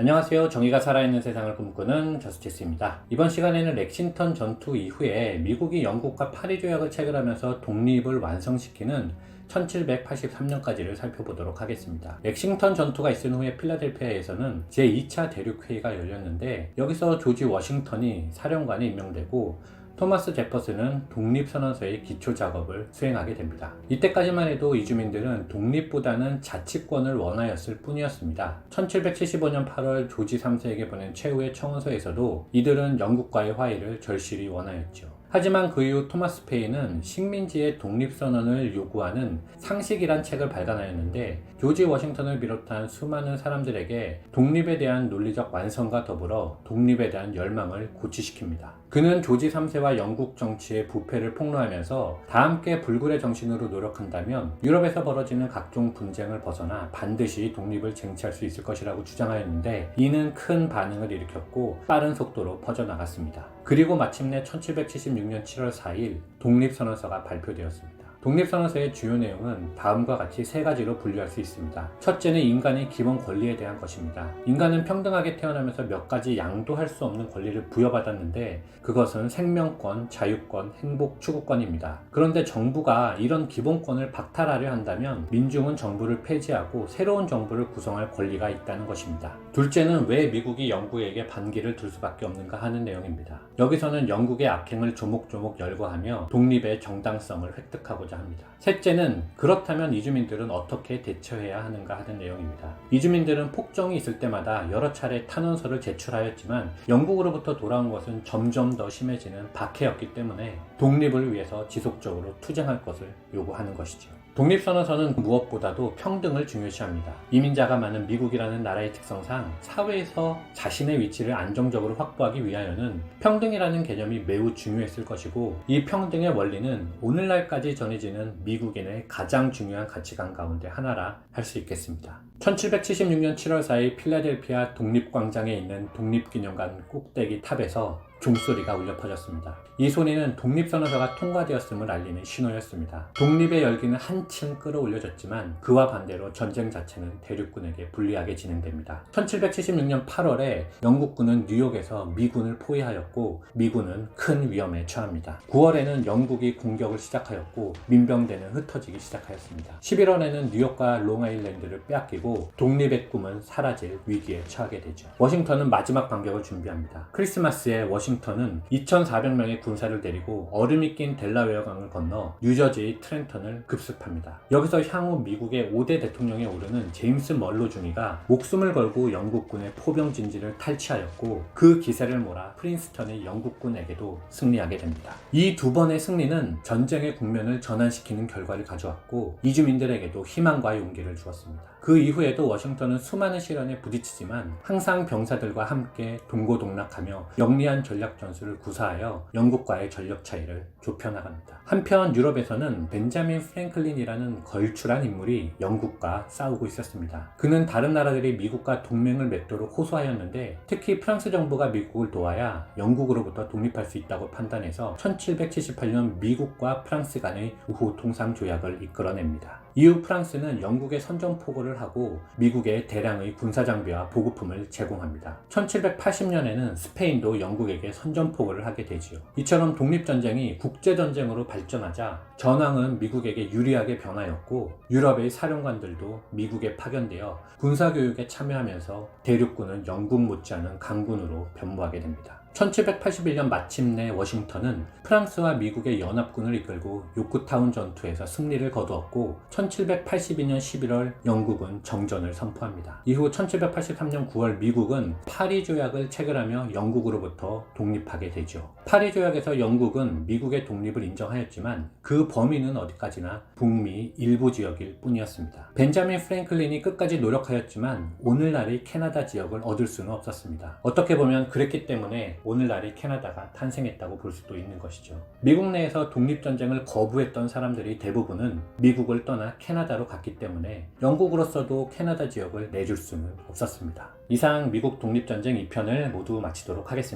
안녕하세요. 정의가 살아있는 세상을 꿈꾸는 저스티스입니다. 이번 시간에는 렉싱턴 전투 이후에 미국이 영국과 파리 조약을 체결하면서 독립을 완성시키는 1783년까지를 살펴보도록 하겠습니다. 렉싱턴 전투가 있은 후에 필라델피아에서는 제2차 대륙회의가 열렸는데 여기서 조지 워싱턴이 사령관에 임명되고 토마스 제퍼슨은 독립선언서의 기초 작업을 수행하게 됩니다. 이때까지만 해도 이주민들은 독립보다는 자치권을 원하였을 뿐이었습니다. 1775년 8월 조지 3세에게 보낸 최후의 청원서에서도 이들은 영국과의 화해를 절실히 원하였죠. 하지만 그 이후 토마스 페이는 식민지의 독립선언을 요구하는 상식이란 책을 발간하였는데 조지 워싱턴을 비롯한 수많은 사람들에게 독립에 대한 논리적 완성과 더불어 독립에 대한 열망을 고취시킵니다. 그는 조지 3세와 영국 정치의 부패를 폭로하면서 다 함께 불굴의 정신으로 노력한다면 유럽에서 벌어지는 각종 분쟁을 벗어나 반드시 독립을 쟁취할 수 있을 것이라고 주장하였는데 이는 큰 반응을 일으켰고 빠른 속도로 퍼져나갔습니다. 그리고 마침내 1776년 7월 4일 독립선언서가 발표되었습니다. 독립선언서의 주요 내용은 다음과 같이 세 가지로 분류할 수 있습니다. 첫째는 인간의 기본 권리에 대한 것입니다. 인간은 평등하게 태어나면서 몇 가지 양도할 수 없는 권리를 부여받았는데 그것은 생명권, 자유권, 행복 추구권입니다. 그런데 정부가 이런 기본권을 박탈하려 한다면 민중은 정부를 폐지하고 새로운 정부를 구성할 권리가 있다는 것입니다. 둘째는 왜 미국이 영국에게 반기를 둘 수밖에 없는가 하는 내용입니다. 여기서는 영국의 악행을 조목조목 열거하며 독립의 정당성을 획득하고자 합니다. 셋째는 그렇다면 이주민들은 어떻게 대처해야 하는가 하는 내용입니다. 이주민들은 폭정이 있을 때마다 여러 차례 탄원서를 제출하였지만 영국으로부터 돌아온 것은 점점 더 심해지는 박해였기 때문에 독립을 위해서 지속적으로 투쟁할 것을 요구하는 것이죠. 독립선언서는 무엇보다도 평등을 중요시합니다. 이민자가 많은 미국이라는 나라의 특성상 사회에서 자신의 위치를 안정적으로 확보하기 위하여는 평등이라는 개념이 매우 중요했을 것이고 이 평등의 원리는 오늘날까지 전해지는 미국인의 가장 중요한 가치관 가운데 하나라 할 수 있겠습니다. 1776년 7월 4일 필라델피아 독립광장에 있는 독립기념관 꼭대기 탑에서 종소리가 울려 퍼졌습니다. 이 소리는 독립선언서가 통과되었음을 알리는 신호였습니다. 독립의 열기는 한층 끌어올려졌지만 그와 반대로 전쟁 자체는 대륙군에게 불리하게 진행됩니다. 1776년 8월에 영국군은 뉴욕에서 미군을 포위하였고 미군은 큰 위험에 처합니다. 9월에는 영국이 공격을 시작하였고 민병대는 흩어지기 시작하였습니다. 11월에는 뉴욕과 롱아일랜드를 빼앗기고 독립의 꿈은 사라질 위기에 처하게 되죠. 워싱턴은 마지막 반격을 준비합니다. 크리스마스에 워싱턴 은 2,400명의 군사를 데리고 얼음이 낀 델라웨어 강을 건너 뉴저지 트렌턴을 급습합니다. 여기서 향후 미국의 5대 대통령에 오르는 제임스 멀로 중위가 목숨을 걸고 영국군의 포병 진지를 탈취하였고 그 기세를 몰아 프린스턴의 영국군에게도 승리하게 됩니다. 이 두 번의 승리는 전쟁의 국면을 전환시키는 결과를 가져왔고 이주민들에게도 희망과 용기를 주었습니다. 그 이후에도 워싱턴은 수많은 시련에 부딪히지만 항상 병사들과 함께 동고동락하며 영리한 전략 전술을 구사하여 영국과의 전력 차이를 좁혀 나갑니다. 한편 유럽에서는 벤자민 프랭클린이라는 걸출한 인물이 영국과 싸우고 있었습니다. 그는 다른 나라들이 미국과 동맹을 맺도록 호소하였는데 특히 프랑스 정부가 미국을 도와야 영국으로부터 독립할 수 있다고 판단해서 1778년 미국과 프랑스 간의 우호 통상 조약을 이끌어냅니다. 이후 프랑스는 영국에 선전포고를 하고 미국에 대량의 군사장비와 보급품을 제공합니다. 1780년에는 스페인도 영국에게 선전포고를 하게 되지요. 이처럼 독립전쟁이 국제전쟁으로 발전하자 전황은 미국에게 유리하게 변하였고 유럽의 사령관들도 미국에 파견되어 군사교육에 참여하면서 대륙군은 영국 못지않은 강군으로 변모하게 됩니다. 1781년 마침내 워싱턴은 프랑스와 미국의 연합군을 이끌고 요크타운 전투에서 승리를 거두었고 1782년 11월 영국은 정전을 선포합니다. 이후 1783년 9월 미국은 파리 조약을 체결하며 영국으로부터 독립하게 되죠. 파리 조약에서 영국은 미국의 독립을 인정하였지만 그 범위는 어디까지나 북미 일부 지역일 뿐이었습니다. 벤자민 프랭클린이 끝까지 노력하였지만 오늘날의 캐나다 지역을 얻을 수는 없었습니다. 어떻게 보면 그랬기 때문에 오늘날의 캐나다가 탄생했다고 볼 수도 있는 것이죠. 미국 내에서 독립전쟁을 거부했던 사람들이 대부분은 미국을 떠나 캐나다로 갔기 때문에 영국으로서도 캐나다 지역을 내줄 수는 없었습니다. 이상 미국 독립전쟁 2편을 모두 마치도록 하겠습니다.